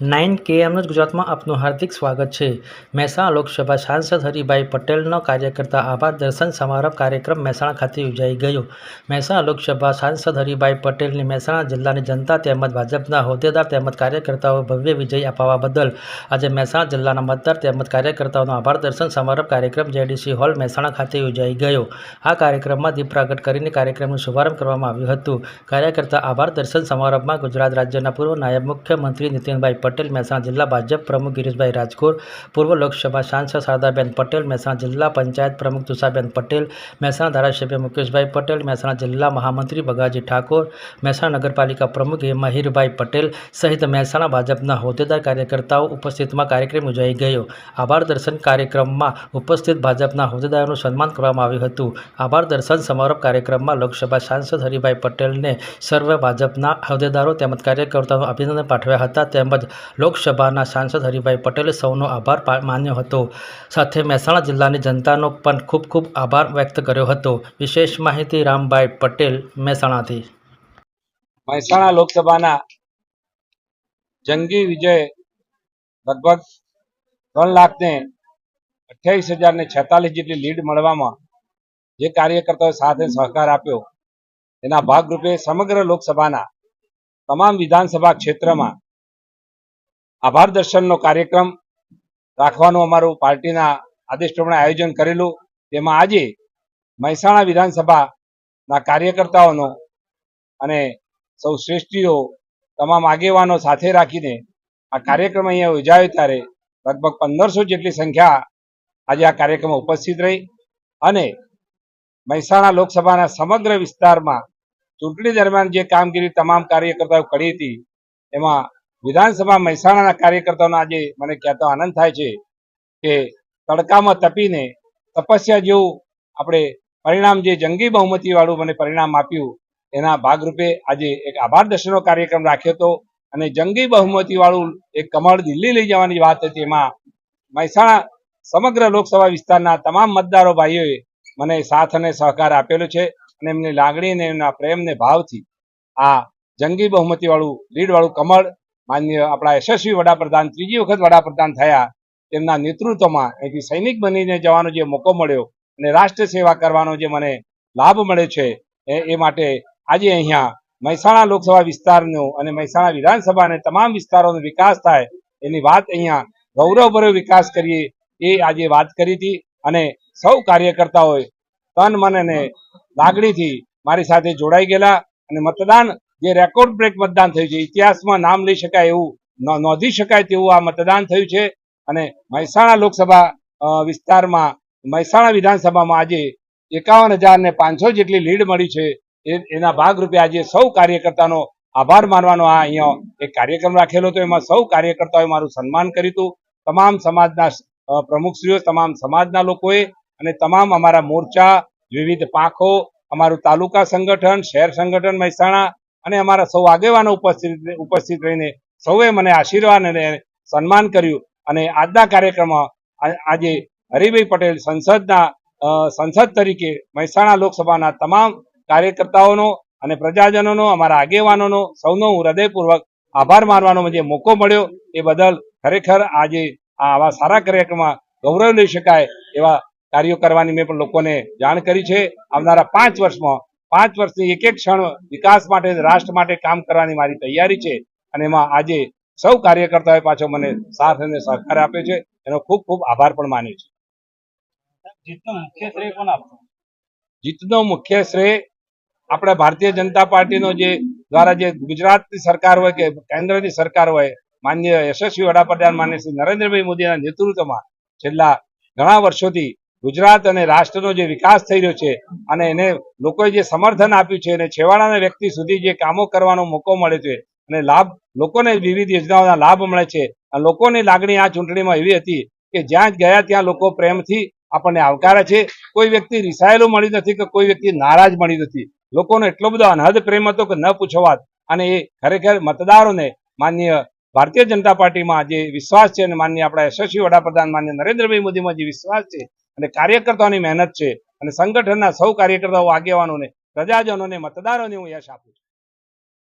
Nine કેએમનું ગુજરાતમાં આપનું હાર્દિક સ્વાગત છે. મહેસાણા લોકસભા સાંસદ હરિભાઈ પટેલનો કાર્યકર્તા આભાર દર્શન સમારંભ કાર્યક્રમ મહેસાણા ખાતે યોજાઈ ગયો. મહેસાણા લોકસભા સાંસદ હરિભાઈ પટેલની મહેસાણા જિલ્લાની જનતા તેમજ ભાજપના હોદ્દેદાર તેમજ કાર્યકર્તાઓ ભવ્ય વિજય અપાવવા બદલ આજે મહેસાણા જિલ્લાના મતદાર તેમજ કાર્યકર્તાઓનો આભાર દર્શન સમારંભ કાર્યક્રમ જેડીસી હોલ મહેસાણા ખાતે યોજાઈ ગયો. આ કાર્યક્રમમાં દીપ પ્રાગટ કરીને કાર્યક્રમનો શુભારંભ કરવામાં આવ્યું હતું. કાર્યકર્તા આભાર દર્શન સમારંભમાં ગુજરાત રાજ્યના પૂર્વ નાયબ મુખ્યમંત્રી નીતિનભાઈ પટેલ મહેસાણા જિલ્લા ભાજપ પ્રમુખ ગિરીશભાઈ રાજકોર, પૂર્વ લોકસભા સાંસદ શારદાબેન પટેલ, મહેસાણા જિલ્લા પંચાયત પ્રમુખ તુષાબેન પટેલ, મહેસાણા ધારાસભ્ય મુકેશભાઈ પટેલ, મહેસાણા જિલ્લા મહામંત્રી બગાજી ઠાકોર, મહેસાણા નગરપાલિકા પ્રમુખ મહિરભાઈ પટેલ સહિત મહેસાણા ભાજપના હોદ્દેદાર કાર્યકર્તાઓ ઉપસ્થિતમાં કાર્યક્રમ યોજાઈ ગયો. આભાર દર્શન કાર્યક્રમમાં ઉપસ્થિત ભાજપના હોદ્દેદારોનું સન્માન કરવામાં આવ્યું હતું. આભાર દર્શન સમારોહ કાર્યક્રમમાં લોકસભા સાંસદ હરિભાઈ પટેલને સર્વ ભાજપના હોદ્દેદારો તેમજ કાર્યકર્તાઓ અભિનંદન પાઠવ્યા હતા. તેમજ લોકસભાના સાંસદ હરિભાઈ પટેલે સૌનો આભાર માન્યો હતો. સાથે મહેસાણા જિલ્લાની જનતાનો પણ ખૂબ ખૂબ આભાર વ્યક્ત કર્યો હતો. વિશેષ માહિતી રામભાઈ પટેલ, મહેસાણાથી. મહેસાણા લોકસભાના જંગી વિજય લગભગ ત્રણ લાખ ને અઠ્યાવીસ હજાર ને છેતાલીસ જેટલી લીડ મળવામાં જે કાર્યકર્તાઓ સાથે સહકાર આપ્યો. એના ભાગરૂપે સમગ્ર લોકસભાના તમામ વિધાનસભા ક્ષેત્રમાં આભાર દર્શનનો કાર્યક્રમ રાખવાનું અમારું પાર્ટીના આદેશ પ્રમાણે આયોજન કરેલું. તેમાં આજે મહેસાણા વિધાનસભાના કાર્યકર્તાઓનો અને સૌ શ્રેષ્ઠીઓ તમામ આગેવાનો સાથે રાખીને આ કાર્યક્રમ અહીંયા યોજાયો ત્યારે લગભગ પંદરસો જેટલી સંખ્યા આજે આ કાર્યક્રમમાં ઉપસ્થિત રહી અને મહેસાણા લોકસભાના સમગ્ર વિસ્તારમાં ચૂંટણી દરમિયાન જે કામગીરી તમામ કાર્યકર્તાઓ કરી હતી, એમાં વિધાનસભા મહેસાણાના કાર્યકર્તાઓનો આજે મને કહેતો આનંદ થાય છે કે તડકામાં તપીને તપસ્યા જેવું આપણે પરિણામ જે જંગી બહુમતીવાળું મને પરિણામ આપ્યું, એના ભાગરૂપે આજે એક આભાર દર્શનનો કાર્યક્રમ રાખ્યો હતો અને જંગી બહુમતીવાળું એક કમળ દિલ્હી લઈ જવાની વાત હતી. એમાં મહેસાણા સમગ્ર લોકસભા વિસ્તારના તમામ મતદારો ભાઈઓએ મને સાથ અને સહકાર આપેલો છે અને એમની લાગણી અને એમના પ્રેમ ને ભાવથી આ જંગી બહુમતી વાળું લીડ વાળું કમળ માન્ય આપણા યશસ્વી વડાપ્રધાન, ત્રીજી વખત વડાપ્રધાન થયા, તેમના નેતૃત્વમાં અહીંથી સૈનિક બનીને જવાનો જે મોકો મળ્યો અને રાષ્ટ્ર સેવા કરવાનો જે મને લાભ મળે છે, એ માટે આજે અહીંયા મહેસાણા લોકસભા વિસ્તારનો અને મહેસાણા વિધાનસભા અને તમામ વિસ્તારોનો વિકાસ થાય એની વાત અહીંયા ગૌરવભર્યો વિકાસ કરીએ, એ આજે વાત કરી હતી અને સૌ કાર્યકર્તાઓએ તન મન અને લાગણીથી મારી સાથે જોડાઈ ગયેલા અને મતદાન જે રેકોર્ડ બ્રેક મતદાન થયું છે. ઇતિહાસમાં નામ લઈ શકાય એવું નોંધી શકાય તેવું આ મતદાન થયું છે. અને મહેસાણા લોકસભા વિસ્તારમાં, મહેસાણા વિધાનસભામાં આજે એકાવન હજાર ને પાંચસો જેટલી લીડ મળી છે. એના ભાગરૂપે આજે સૌ કાર્યકર્તાનો આભાર માનવાનો આ અહીંયા એક કાર્યક્રમ રાખેલો હતો. એમાં સૌ કાર્યકર્તાઓએ મારું સન્માન કર્યું હતું. તમામ સમાજના પ્રમુખશ્રીઓ, તમામ સમાજના લોકોએ અને તમામ અમારા મોરચા, વિવિધ પાંખો, અમારું તાલુકા સંગઠન, શહેર સંગઠન મહેસાણા અને અમારા સૌ આગેવાનો ઉપસ્થિત ઉપસ્થિત રહીને સૌએ મને આશીર્વાદ અને સન્માન કર્યું. અને આજના કાર્યક્રમમાં આજે હરિભાઈ પટેલ સંસદના સંસદ તરીકે મહેસાણા લોકસભાના તમામ કાર્યકર્તાઓનો અને પ્રજાજનોનો, અમારા આગેવાનોનો સૌનો હું હૃદયપૂર્વક આભાર માનવાનો જે મોકો મળ્યો એ બદલ ખરેખર આજે આવા સારા કાર્યક્રમમાં ગૌરવ લઈ શકાય એવા કાર્યો કરવાની મેં પણ લોકોને જાણ કરી છે. આવનારા પાંચ વર્ષમાં પાંચ વર્ષની એક એક ક્ષણ વિકાસ માટે રાષ્ટ્ર માટે કામ કરવાની મારી તૈયારી છે અને એમાં આજે સૌ કાર્યકર્તાઓએ પાછો મને સાથ અને સહકાર આપ્યો છે. એનો ખૂબ ખૂબ આભાર પણ માન્યો છે. જીતનો મુખ્ય શ્રેય કોણ જીતનો મુખ્ય શ્રેય આપણે ભારતીય જનતા પાર્ટીનો જે દ્વારા જે ગુજરાતની સરકાર હોય કે કેન્દ્રની સરકાર હોય માન્ય યશસ્વી વડાપ્રધાન માન્ય શ્રી નરેન્દ્રભાઈ મોદીના નેતૃત્વમાં છેલ્લા ઘણા વર્ષોથી ગુજરાત અને રાષ્ટ્રનો જે વિકાસ થઈ રહ્યો છે અને એને લોકોએ જે સમર્થન આપ્યું છે અને છેવાડાના વ્યક્તિ સુધી જે કામો કરવાનો મોકો મળે છે અને લાભ, લોકોને વિવિધ યોજનાઓના લાભ મળે છે. લોકોની લાગણી આ ચૂંટણીમાં એવી હતી કે જ્યાં ગયા ત્યાં લોકો પ્રેમથી આપણને આવકારે છે. કોઈ વ્યક્તિ રિસાયેલું મળી નથી કે કોઈ વ્યક્તિ નારાજ મળી નથી. લોકોનો એટલો બધો અનહદ પ્રેમ હતો કે ન પૂછો અને એ ખરેખર મતદારોને માન્ય ભારતીય જનતા પાર્ટીમાં જે વિશ્વાસ છે અને માન્ય આપણા યશસ્વી વડાપ્રધાન માન્ય નરેન્દ્રભાઈ મોદીમાં જે વિશ્વાસ છે અને કાર્યકર્તાઓની મહેનત છે અને સંગઠનના સૌ કાર્યકર્તાઓ, આગેવાનોને, પ્રજાજનોને, મતદારોને હું યશ આપું છું.